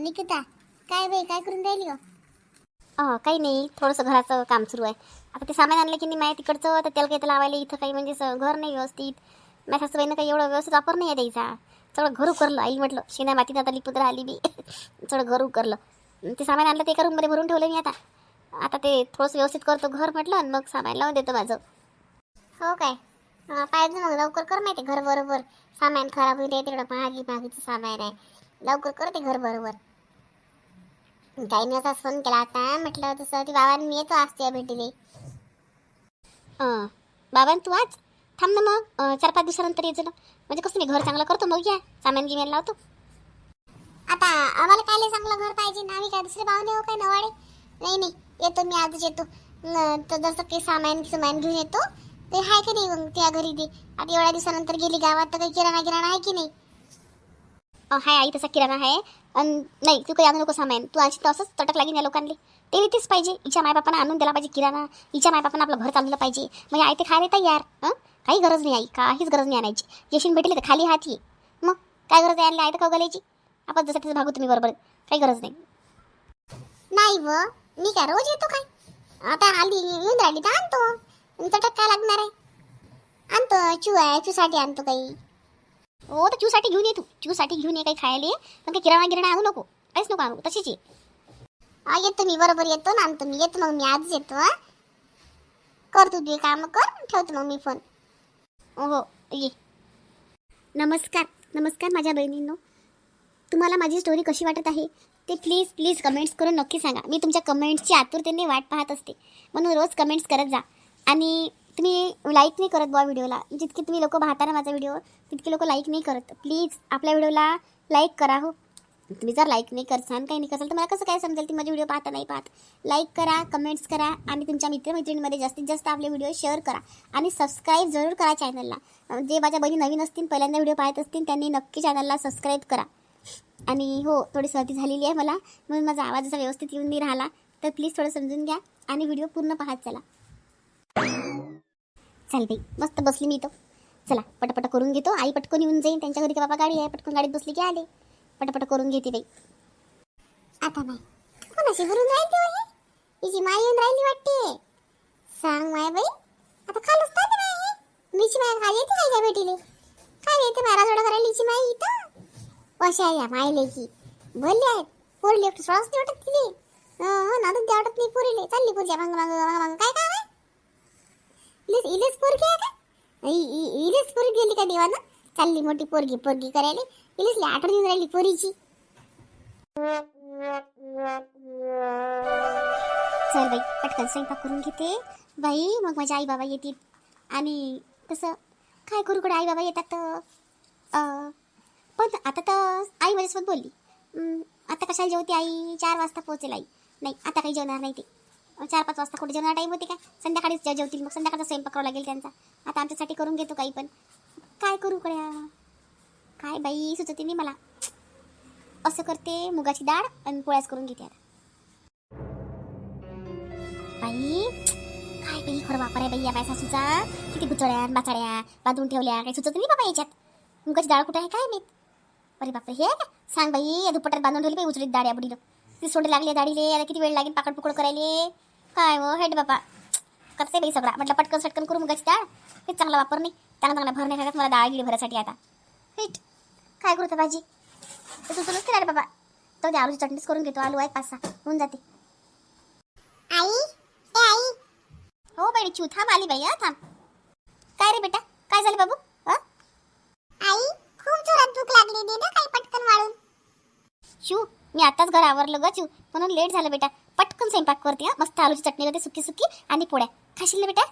निकिता काय बाई काय करून राहिली हो? अं, काही नाही थोडंसं घराचं काम सुरू आहे. आता ते सामान आणलं की नाही माहिती तिकडचं तर त्याला काही लावायला इथं काही म्हणजे घर नाही व्यवस्थित. माझ्या सासूबाईनं काही एवढं व्यवस्थित वापर नाही आहे द्यायचा. सगळं घर उकरलं आई म्हटलं शेणा मातीत आता लिपुत्र आली बी सगळं घर उकरलं ते सामान आणलं ते एका रूममध्ये भरून ठेवलं मी आता. आता ते थोडंसं व्यवस्थित करतो घर म्हटलं आणि मग सामान लावून देतो माझं. हो काय? पाहिजे मग लवकर कर माहिती घर बरोबर. सामान खराब होईल तिकडं महागी महागीचं सामान आहे. लवकर कर ते घर बरोबर. काही नाही असा फोन केला आता म्हटलं तसं ती बाबांनी मी येतो आज तुझ्या भेटीले. बाबा बाबां तू आज? थांब ना मग. चार पाच दिवसानंतर यायचं ना म्हणजे कसं मी घर चांगलं करतो? मग या. सामान गिमान लावतो. आता आम्हाला काय चांगलं घर पाहिजे? ना आम्ही काय दुसरे पाहुणे हो काय नवाडे? नाही नाही. येतो मी आजच येतो. तर जसं काही सामान सामान घेऊन येतो ते आहे की नाही मग त्या घरी दे आता एवढ्या दिवसानंतर गेली गावात तर काही किराणा किराणा आहे की नाही? हाय आई तसा किराणा आहे आणि नाही तू काही आणू नको सामान तू आज तर असंच तटक लागेल या लोकांनी ते तेच पाहिजे. हिच्या मायबापांना आणून दिला पाहिजे किराणा. हिच्या मायबापानं आपलं घर चाललं पाहिजे. म्हणजे आई ते खायला तयार हं? काही गरज नाही आई काहीच गरज नाही आणायची. येशील भेटले तर खाली हात ये. मग काय गरज आहे आणली आई तर खाऊ घालायची? आपण जसं तसं भागू तुम्ही बरोबर. काही गरज नाही. नाही व मी काय रोज येतो काय? आता आली येऊन राहिली तर आणतो. चटक काय लागणार आहे? आणतो चू आहे चूसाठी आणतो काही. हो तर चूसाठी घेऊन ये तू. चूसाठी घेऊन ये काही खायला. पण काही किराणा गिराणा आणू नको. काहीच नको आणू. तशीच ये. येतो मी. बरोबर येतो ना. आणतो मी. येतो मग मी. आजच येतो कर तू काम कर. ठेवतो मग मी फोन. हो ये. नमस्कार. नमस्कार माझ्या बहिणींनो. तुम्हाला माझी स्टोरी कशी वाटत आहे? ते प्लीज प्लीज कमेंट्स करून नक्की सांगा. मी तुमच्या कमेंट्सची आतुरतेने वाट पाहत असते. म्हणून रोज कमेंट्स करत जा. आणि तुम्ही लाईक नाही करत बॉ व्हिडिओला जितके तुम्ही लोक पाहता ना माझा व्हिडिओ तितके लोक लाईक नाही करत. प्लीज आपल्या व्हिडिओला लाईक करा हो. तुम्ही जर लाईक नाही करसान काही नाही करसाल तर मला कसं काय समजेल? ती माझे व्हिडिओ पाहता नाही पाहत. लाईक करा कमेंट्स करा आणि तुमच्या मित्रमैत्रिणीमध्ये जास्तीत जास्त आपले व्हिडिओ शेअर करा. आणि सबस्क्राईब जरूर करा चॅनलला जे माझ्या बहिणी नवीन असतील पहिल्यांदा व्हिडिओ पाहत असतील त्यांनी नक्की चॅनलला सबस्क्राईब करा. आणि हो थोडी सर्दी झालेली आहे मला. म्हणून माझा आवाज असा व्यवस्थित येऊन नाही राहिला. तर प्लीज थोडं समजून घ्या आणि व्हिडिओ पूर्ण पाहत चला. चल बाई मस्त बसली मी इथं. चला पटपट करून घेतो. आई पटकन येऊन जाईन. त्यांच्या घरी का बाबा गाडी आहे? पटकन गाडीत बसली की आले. पटपट करून घेते बाई. आता नाही कोणाशी भरून राहिली हो तिची माय येऊन राहिली वाटते. सांग माय बाई आता खालच तर बाई मीची माय खाली येते माझ्या भेटीले? काय येते मारा जोडा करायला हिची माय इथं. अशा या माय की भरली आहेत. पोरली एकटं श्वास नाही वाटत तिले. हं नादच द्या वाटत नाही पोरीले. चालली पुढच्या मांग मांग मांग मांग काय इलेस इलेच पोरगी आहे का? इ- इ- इलेच पोरगी गेली का देवानं चालली मोठी पोरगी पोरगी करायला. इलेच आठवण येऊन राहिली पोरीची. चल बाई पटकन स्वयंपाक करून घेते. बाई मग माझ्या आई बाबा येतील. आणि कसं काय करू कडे आई बाबा येतात तर? अं, पण आता तर आई माझ्यासोबत बोलली. हं, आता कशाला जेवते आई? चार वाजता पोहोचेल आई. नाही आता काही जेवणार नाही ते. चार पाच वाजता कुठे जेवणार टाईम होते काय संध्याकाळीच जे- जेवतील. मग संध्याकाळचा स्वयंपाक करावा लागेल त्यांचा. आता आमच्यासाठी करून घेतो काही पण. काय करू कड्या काय बाई सुचते मी मला. असं करते मुगाची डाळ आणि पोळ्याच करून घेते आता. बाई काय बाई खरं वापर आहे बाई या बाय सासूचा. किती बुचड्या बाचाड्या बांधून ठेवल्या. काही सुचत नाही बाबा याच्यात? मुगाची डाळ कुठे आहे? काय मी अरे बापरे हे काय? सांग बाई या दुपट्यात बांधून ठेवली बाई उचलीत या बुडीनं. ती सोडे लागले दाढीले. आता किती वेळ लागेल पाकड पुकड करायले? काय हो हेड बापा करते बाई सगळा. म्हटलं पटकन सटकन करू मुगाची डाळ. हे चांगला वापर नाही. चांगला चांगला भरण्या खाण्यात मला डाळ गिडी भरासाठी आता. हिट. काय करू आता भाजी ते सुचलंच नाही बाबा. तर त्या आलूची चटणीच करून घेतो. आलू आहे पाच सहा. होऊन जाते. आई? ए आई? हो बाई चू थांब आली बाई हा थांब. काय रे बेटा? काय झालं बाबू? आई खूप जोरात भूक लागली. दे ना काही पटकन वाळून चू मी आताच घर आवरलं ग चू म्हणून लेट झालं बेटा. पटकन स्वयंपाक करते हा. मस्त आलूची चटणी करते सुकी सुकी. आणि पोळ्या. खाशील ना बेटा?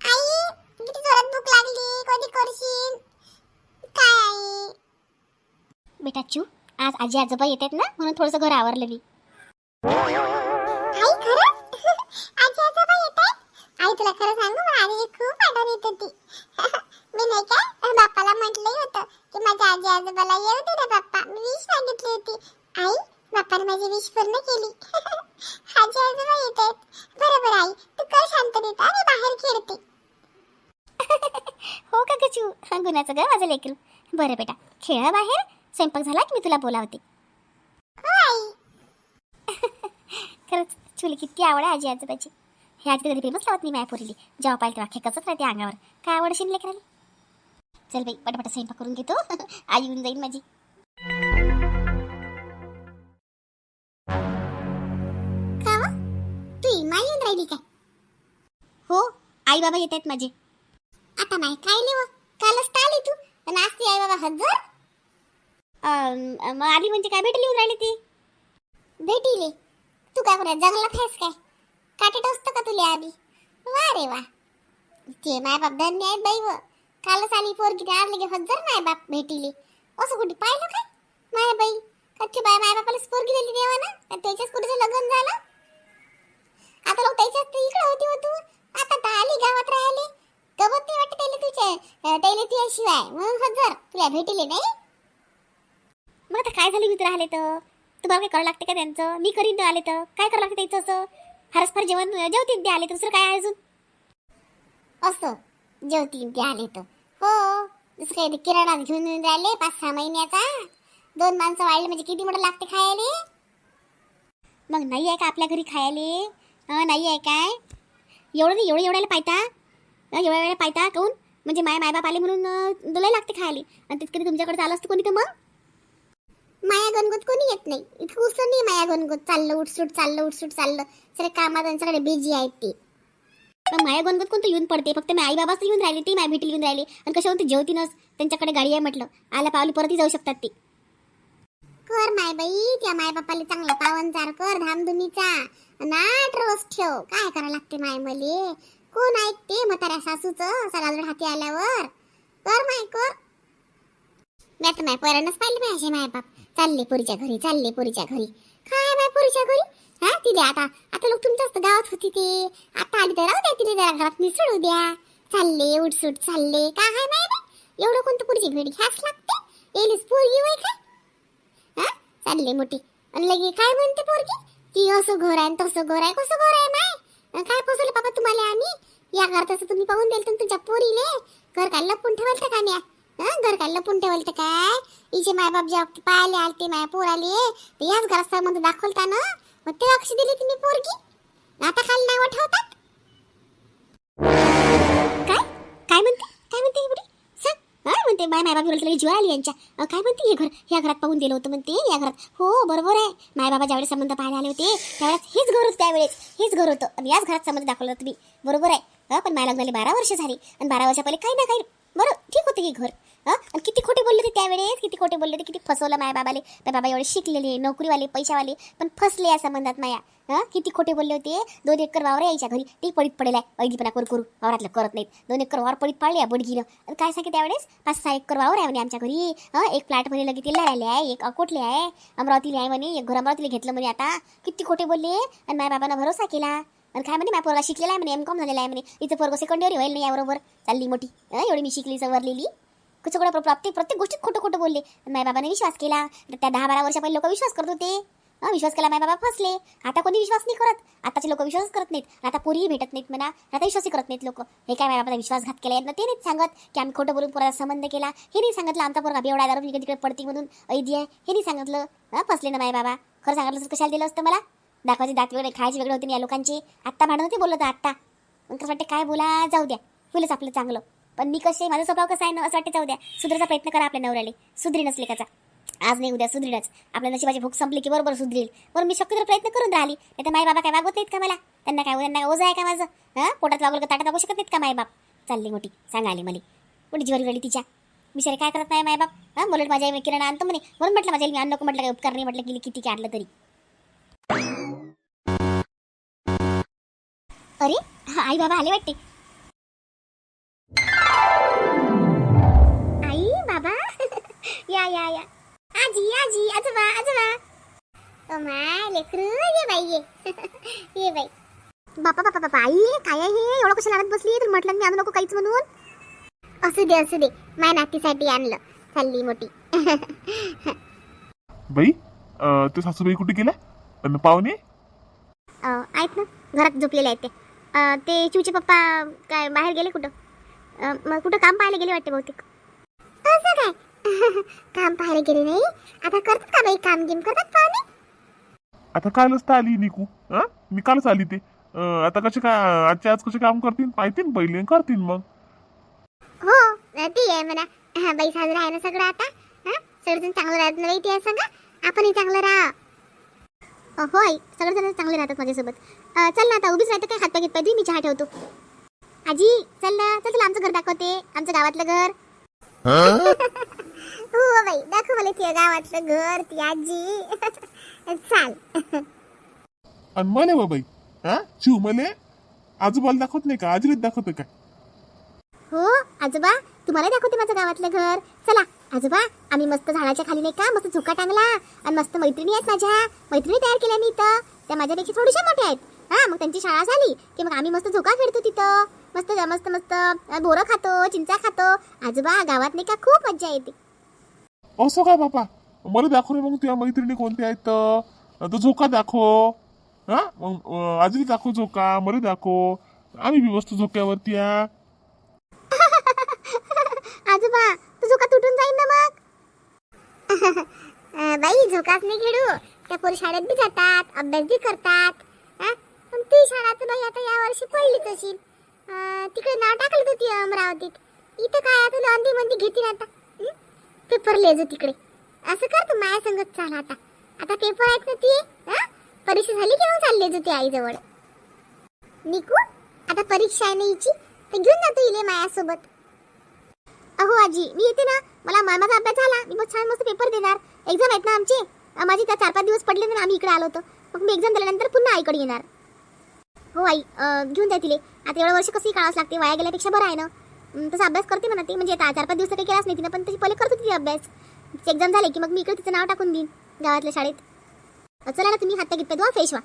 आई किती जोरात भूक लागली. कधी करशील? काय आई? बेटा चू. आज आजी आजोबा येतात ना म्हणून थोडंसं घर आवरलं मी. आई खरंच आजी आजोबा आई तुला खरं सांगू मला आजी खूप आठवण येत होती. मी नाही का बाप्पाला म्हटलंही होतं की माझ्या आजी आजोबाला येऊ दे ना बाप्पा. मी विश मागितली होती. आई बाप्पाने माझी विश पूर्ण केली. आजी आजोबा येत आहेत बरोबर आई तू कर शांततेत आणि बाहेर खेळते. हो का गचू हा गुन्ह्याचं ग माझं लेकरू. बरं बेटा खेळा बाहेर स्वयंपाक झाला की मी तुला बोलावते. खरंच चुली किती आवड आहे आजी आजोबाची. हे आजी कधी प्रेमच लावत नाही माया पोरीली जेव्हा पाहिजे तेव्हा खेकतच राहते अंगावर. काय आवड शिनले करायला चल बाई पटापट स्वयंपाक करून घेतो. आई येऊन जाईल माझी. नाही येऊन राहिली काय? हो आई बाबा येत आहेत माझे. आता नाही काय लेव हो? कालच तर आली तू. पण आज ती आई बाबा हजर. अं, मग आली म्हणजे काय? भेटली येऊन राहिली ती. भेटीले? तू काय करूया जंगलात फेस काय? काटे टोचतं का तुला आधी वा रे वा. ते माय बाप धन्य आहेत बाई व. कालच आली पोरगी ते आणले की हजर माय बाप भेटीले. असं कुठे पाहिलं काय? माय बाई. कच्ची बाय माय बापालाच पोरगी दिली देवा ना त्याच्याच कुठे लग्न झालं? आता लोक त्याच्याच तर इकडे होती हो तू. आता तर आली गावात राहिले. गमत नाही वाटत त्याला तुझ्या त्याला तुझ्याशिवाय. म्हणून हजार तुला भेटीले नाही. मग आता काय झालं मी तर राहिले तर? तुम्हाला काय करावं लागते का त्यांचं? मी करीन आले तर. काय करावं लागतं त्याचं असं? फारच फार जेवण जेवतील ते आले तर. दुसरं काय अजून? असं जेवतीन ते आले तर. हो जसं काही ते किराणात घेऊन येऊन राहिले पाच सहा महिन्याचा. दोन माणसं वाढले म्हणजे किती मोठं लागते खायला? मग नाही आहे का आपल्या घरी खायले? नाही आहे काय? एवढं नाही एवढं एवढ्याला पायता? एवढ्या वेळेला पायता? काऊन? म्हणजे माया मायबाप आले म्हणून दुलाई लागते खायला. आणि तितकरी तुमच्याकडे आलं असतं कोणी तर मग? माया गणगोत कोणी येत नाही. इतकं उसं नाही माया गणगोत. चाललं उठसूट चाललं उठसूट चाललं. सगळे कामात त्यांच्याकडे बिझी आहेत ते. पण माया गणगत कोणतं येऊन पडते? फक्त मी आई बाबाच येऊन राहिली ती माय भेटी येऊन राहिली. आणि कशा ते जेवतीनच त्यांच्याकडे गाडी आहे म्हटलं. आल्या पावली परतही जाऊ शकतात ते. कर माय बाई त्या माय बापाला चांगला पावनचार कर धामधुमीचा नाट रोज ठेव. काय करा लागते माय मले? कोण ऐकते म्हाताऱ्या सासूचं? सगळ्याजवळ हाती आल्यावर. कर माय कर. मी आता माय पोरांनाच पाहिले माय असे माय बाप. चालले पुरीच्या घरी चालले पुरीच्या घरी. काय माय पुरीच्या घरी? हा तिथे आता आता लोक तुमच्याच गावात होती ते. आता आली तर राहू द्या तिथे जरा घरात मिसळू द्या. चालले उठसूट चालले. काय हाय माय बाय एवढं कोणतं पुरीची भेट घ्यास लागते? येलीच पोरगी वय काय? हा? चालले मोठी. आणि लगे काय म्हणते पोरगी? की असं घर आहे तसं घर आहे. कसं घर आहे माय? काय फसवलं बाबा तुम्हाला आम्ही? या घर तसं तुम्ही पाहून दिलं तुमच्या पोरीले. घर काय लपून ठेवलं का म्या? घर काय लपून ठेवलं काय? हिचे मायबाप जेव्हा पाहिले आलते माया पोराले तर याच घरात मध्ये दाखवता ना? मग ते लक्ष दिली तुम्ही पोरगी? आता खाली नाव ठेवतात? काय? काय म्हणते? काय म्हणते म्हणते माय मायबाबी जीवा आली यांच्या. काय म्हणते हे घर? ह्या घरात पाहून दिलं होतं म्हणते या घरात. हो बरोबर आहे. मायबाबा ज्यावेळेस संबंध पाहायला आले होते त्यावेळेस हेच घर होतं त्यावेळेस हेच घर होतं. आणि याच घरात संबंध दाखवलं तुम्ही. मी बरोबर आहे. पण मायला लग्नाला बारा वर्ष झाली. आणि बारा वर्षा पहिले काही ना काही बरं ठीक होतं हे घर. खोटे किती खोटे बोलले होते किती फसवलं माया बाबाले. तर बाबा एवढे शिकलेले नोकरीवाले पैशावाले पण फसले या संबंधात माया. किती खोटे बोलले होते. दोन एकर वावर यायच्या घरी. ते पडीत पडेल आहे. ऐदीपणा करू करू. वावरातलं करत नाहीत. दोन एकर वावर पडीत पाडले बडगीनं. आणि काय सांगते त्यावेळेस? पाच सहा एकर वावर आहे म्हणे आमच्या घरी. एक फ्लॅट म्हणे लगे तिला राहिले आहे. एक अकोटले आहे. अमरावतीला आहे म्हणे. एक घर अमरावतीला घेतलं म्हणे आता. किती खोटे बोलले. आणि माझ्या बाबांना भरोसा केला. आणि काय म्हणे माझ्या पोरगा शिकलेला आहे म्हणे. एम कॉम झालेला आहे म्हणे. इथं पोरगं सेकंड इयर होईल नाही याबरोबर. चालली मोठी. एवढी मी शिकली सवरलेली. सगळं प्राप्ती प्रत्येक प्रत्येक गोष्टीत खोटं खोटं बोलले. माय बाबाने विश्वास केला. तर त्या दहा बारा वर्षा पहिले लोक विश्वास करत होते. विश्वास केला माय बाबा फसले. आता कोणी विश्वास नाही करत. आताचे लोक विश्वास करत नाहीत. आता पोरीही भेटत नाहीत म्हणा. आता विश्वासही करत नाहीत लोक. हे काय माझ्या विश्वासघात केला यांना? ते नाहीत सांगत की आम्ही खोटं बोलून पोराचा संबंध केला. हे नाही सांगितलं आमचा पोरगा एवढा दारू इकडे तिकडे पडती म्हणून. ऐदी आहे. हे नाही सांगितलं. फसले ना माय बाबा. खरं सांगितलं तर कशाला दिलं असतं मला? दाखवायचे दात वेगळे खायचे वेगळे होते या लोकांचे. आत्ता भांडण होते बोलत आत्ता. मग कसं वाटते काय बोला? जाऊ द्या. होईलच आपलं चांगलं. पण मी कसे माझा स्वभाव कसा आहे ना असं वाटते जाऊ द्या सुधरचा प्रयत्न करा आपल्या नवऱ्याला. सुधरी नसले कसा आज नाही उद्या सुधरीनच. आपल्या नशिबाची भूक संपली की बरोबर सुधरील. बरं मी शक्यतो प्रयत्न करून राहिली. नाही तर माय बाबा काय वागवत नाहीत का मला? त्यांना काय त्यांना काय ओझं आहे का माझं? हां? पोटात वागवलं का ताटात वागू शकत नाहीत का माय बाप चालली मोठी सांगाली मला मोठी ज्वारी वेळी तिच्या? बिचारे काय करत नाही माय बाप हां? मुलट माझ्या आई किराणा आणतो म्हणे. म्हणून म्हटलं माझ्या आई, मी आण नको म्हटलं काय उपकार नाही म्हटलं गेली किती काय आणलं तरी. अरे हा, आई बाबा आले वाटते. या या. आजी आजी आजोबा आजोबा ओ माय लेकरू ये बाई ये. ये बाई. बापा बापा बापा आई काय आहे हे? एवढं कशा लागत बसली? तर म्हटलं मी आणू नको काहीच म्हणून. असू दे असू दे. माय नातीसाठी आणलं. चालली मोठी. बाई ते सासूबाई कुठे गेल्या अन पाहुणे? अं, आहेत ना. घरात झोपलेले आहेत ते. अं, ते चिवचे पप्पा काय बाहेर गेले कुठं? अं, मग कुठं काम पाहायला गेले वाटते बहुतेक. काम पाहायला गेले नाही. आता करतात का बाई काम गिम करतात पाहुणे आता कालच तर आली निकू. हा? मी कालच आली ते. अं, आता कसे काय आजच्या आज कसे काम करतील? पाहतील पहिले करतील मग. हो ती आहे म्हणा. हा, बाई साजरा आहे ना सगळं आता. हा? सगळेजण चांगलं राहत नाही ते सांगा आपणही चांगलं राहा अ, हो आई सगळेजण चांगले राहतात माझ्यासोबत. अ, चल ना आता उभीच राहतं काय? हातपाय घेत पाहिजे मी चहा ठेवतो. आजी चल ना चल तुला आमचं घर दाखवते. आमचं गावातलं घर. हो बाई दाखव मला तुझ्या गावातलं घर ती आजी. चाल. आणि मले बाबाई हा? शिव मले आजोबाला दाखवत नाही का? आजीला दाखवत काय? हो आजोबा तुम्हाला दाखवते माझं गावातलं घर. चला आजोबा आम्ही मस्त झाडाच्या खाली नाही का? मस्त झुका टांगला. आणि मस्त मैत्रिणी आहेत माझ्या. मैत्रिणी तयार केल्या मी इथं. त्या माझ्यापेक्षा थोड्याशा मोठ्या आहेत. हा मग त्यांची शाळा झाली की मग आम्ही मस्त झोका खेळतो तिथं. मस्त मस्त मस्त बोरं खातो चिंचा खातो. आजोबा गावात नाही का? खूप मज्जा येते. असं काय बापा? मला दाखव रे मग तुझ्या मैत्रिणी कोणत्या आहेत? तर तो झोका दाखव. हा? मग अं, दाखव झोका मला दाखव. आम्ही बी बसतो झोक्यावरती या आजोबा तू झोका तुटून जाईल ना मग? बाई झोकाच नाही खेळू. त्या पोरी शाळेत बी जातात अभ्यास बी करतात. पण ती शाळा तर बाई आता या वर्षी तशी तिकडे नाव टाकलं होती अमरावतीत. इथं काय आता अंधी मंदी घेतील आता. पेपर लिहायचं तिकडे. असं कर तू माया संगत चाल आता. आता पेपर आहेत ना ती परीक्षा झाली की मग चालले होती आईजवळ. निकू आता परीक्षा आहे ना हिची तर घेऊन जातो इले मायासोबत. अहो आजी मी येते ना. मला मामाचा अभ्यास झाला. मी मग छान मस्त पेपर देणार. एक्झाम आहेत ना आमचे. माझी त्या चार पाच दिवस पडले ना आम्ही इकडे आलो होतो. मग मी एक्झाम दिल्यानंतर पुन्हा आईकडे येणार. हो आई घेऊन जाय तिले. आता एवढं वर्ष कसंही काढावंच लागते? वाया गेल्यापेक्षा बरं आहे ना. तसा अभ्यास करते म्हणा ती. म्हणजे आता चार पाच दिवस काही केलाच नाही तिनं पण तशी पहिले करत होती ती अभ्यास. एक्झाम झाले की मग मी इकडे तिचं नाव टाकून देईन गावातल्या शाळेत. चला ना तुम्ही हात घेत पाहिजे फ्रेश व्हा.